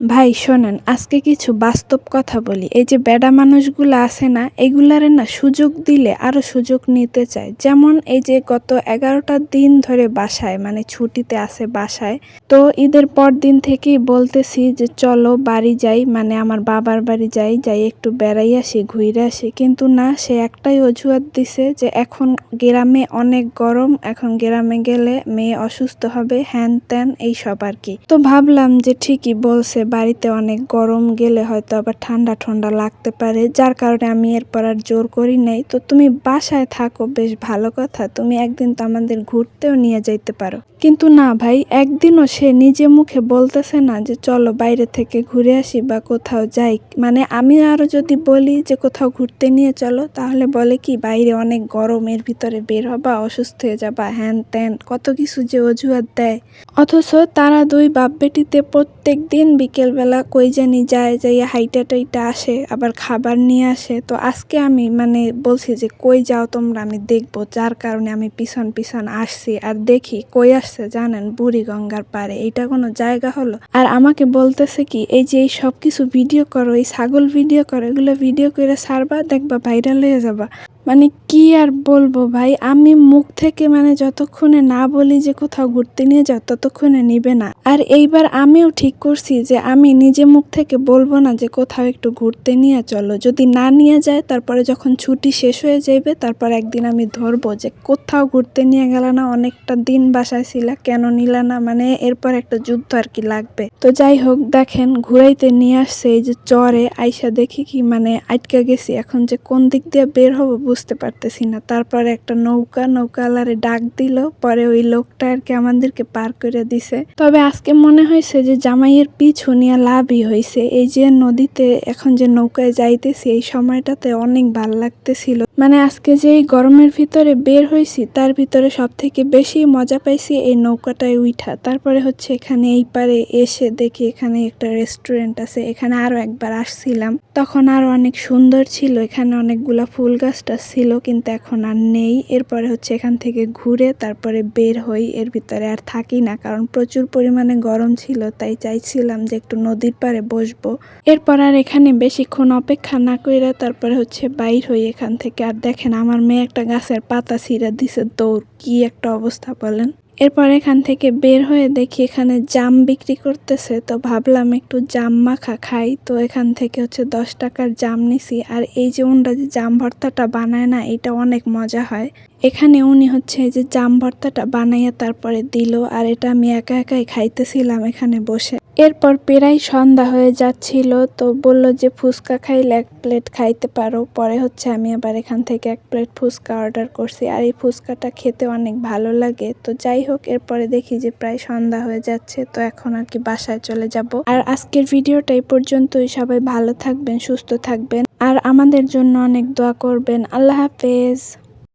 ভাই, শোনেন, আজকে কিছু বাস্তব কথা বলি। এই যে বেডা মানুষগুলো আছে না, এগুলারে না সুযোগ দিলে আরও সুযোগ নিতে চায়। যেমন এই যে গত এগারোটা দিন ধরে বাসায় মানে ছুটিতে আছে বাসায়, তো ঈদের পর দিন থেকেই বলতেছি যে চলো বাড়ি যাই মানে আমার বাবার বাড়ি যাই যাই একটু বেড়াই আসি, ঘুরে আসি। কিন্তু না, সে একটাই অজুহাত দিছে যে এখন গ্রামে অনেক গরম, এখন গ্রামে গেলে মেয়ে অসুস্থ হবে, হ্যান ত্যান এইসব আর কি। তো ভাবলাম যে ঠিকই বলছে বাড়িতে অনেক গরম গেলে হয়তো আবার ঠান্ডা ঠান্ডা লাগতে পারে। যার কারণে আমি এরপর আর জোর করি নাই। তো তুমি বাসায় থাকো, বেশ ভালো কথা। তুমি একদিন তো আমাদের ঘুরতেও নিয়ে যাইতে পারো। কিন্তু না ভাই, একদিনও সে নিজে মুখে বলতেছে না যে চলো বাইরে থেকে ঘুরে আসি বা কোথাও যাই। মানে আমি আরও যদি বলি যে কোথাও ঘুরতে নিয়ে চলো, তাহলে বলে কি, বাইরে অনেক গরম, এর ভিতরে বের হবা, অসুস্থ হয়ে যাবা, হ্যান ত্যান, কত কিছু যে অজুহাত দেয়। অথচ তারা দুই বাপ বেটিতে প্রত্যেক দিন বিকেলবেলা কই জানি যায়, যাইয়া হাইটা টাইটা আসে, আবার খাবার নিয়ে আসে। তো আজকে আমি মানে বলছি যে কই যাও তোমরা, আমি দেখব, যার কারণে আমি পিছন পিছন আসছি। আর দেখি কই আসছে জানেন বুড়ি গঙ্গার পারে এটা কোনো জায়গা হলো? আর আমাকে বলতেছে কি, এই যে এই সব কিছু ভিডিও করো, এই ছাগল ভিডিও করো, এগুলো ভিডিও করে ছাড়বা, দেখবা ভাইরাল হয়ে যাবা। মানে কি আর বলব ভাই? আমি মুখ থেকে মানে যতক্ষণে না বলি যে কোথাও ঘুরতে নিয়ে যাও, ততক্ষণে নিবে না। আর এইবার আমিও ঠিক করছি যে আমি নিজে মুখ থেকে বলব না যে কোথাও একটু ঘুরতে নিয়ে চলো। যদি না নিয়ে যায়, তারপরে যখন ছুটি শেষ হয়ে যাইবে, তারপর একদিন আমি ধরবো যে কোথাও ঘুরতে নিয়ে গেল না, অনেকটা দিন বাসায় ছিলা, কেন নিলা না? মানে এরপর একটা যুদ্ধ আর কি লাগবে। তো যাই হোক, দেখেন, ঘুরাইতে নিয়ে আসছে এই যে চরে, আইসা দেখি কি মানে আটকা গেছি। এখন যে কোন দিক দিয়ে বের হব বুঝতে পারতেছি না। তারপরে একটা নৌকা, নৌকাওয়ালারে ডাক দিল। পরে ওই লোকটা আর কি আমাদেরকে পার করে দিছে। তবে আজকে মনে হয়েছে যে জামাইয়ের পিছু নিয়ে লাভই হয়েছে। এই যে নদীতে এখন যে নৌকায় যাইতেছি, এই সময়টাতে অনেক ভালো লাগতেছিল। মানে আজকে যে এই গরমের ভিতরে বের হয়েছি তার ভিতরে সব থেকে বেশি মজা পাইছি এই নৌকাটায় উঠা তারপরে হচ্ছে এখানে এই পারে এসে দেখি এখানে একটা রেস্টুরেন্ট আছে, এখানে আরও একবার আসছিলাম। তখন আরও অনেক সুন্দর ছিল, এখানে অনেকগুলা ফুল গাছটা ছিল, কিন্তু এখন আর নেই। এরপরে হচ্ছে এখান থেকে ঘুরে তারপরে বের হই, এর ভিতরে আর থাকি না, কারণ প্রচুর পরিমাণে গরম ছিল, তাই চাইছিলাম যে একটু নদীর পারে বসবো। এরপর আর এখানে বেশিক্ষণ অপেক্ষা না কইরা তারপরে হচ্ছে বাইর হই এখান থেকে আর দেখেন আমার মেয়ে একটা গাছের পাতা ছিঁড়া দিছে, দৌড়, কি একটা অবস্থা বলেন। এরপর এখান থেকে বের হয়ে দেখি এখানে জাম বিক্রি করতেছে, তো ভাবলাম একটু জাম মাখা খাই, তো এখান থেকে হচ্ছে দশ টাকার জাম নিছি। আর এই যে উনরা যে জাম ভর্তাটা বানায় না, এটা অনেক মজা হয়। এখানে উনি হচ্ছে এই যে জাম ভর্তাটা বানাইয়া তারপরে দিল, আর এটা আমি একা একাই খাইতেছিলাম এখানে বসে। এরপর প্রায় সন্ধ্যা হয়ে যাচ্ছিল, তো বলল যে, ফুচকা খাইলে এক প্লেট খাইতে পারো। পরে হচ্ছে আমি আবার এখান থেকে এক প্লেট ফুচকা অর্ডার করছি। আর এই ফুচকাটা খেতে অনেক ভালো লাগে। তো যাই হোক, এরপরে দেখি যে, প্রায় সন্ধ্যা হয়ে যাচ্ছে, তো এখন আর কি বাসায় চলে যাব। আর আজকের ভিডিওটা এই পর্যন্তই। সবাই ভালো থাকবেন, সুস্থ থাকবেন। আর আমাদের জন্য অনেক দোয়া করবেন। আল্লাহ হাফেজ।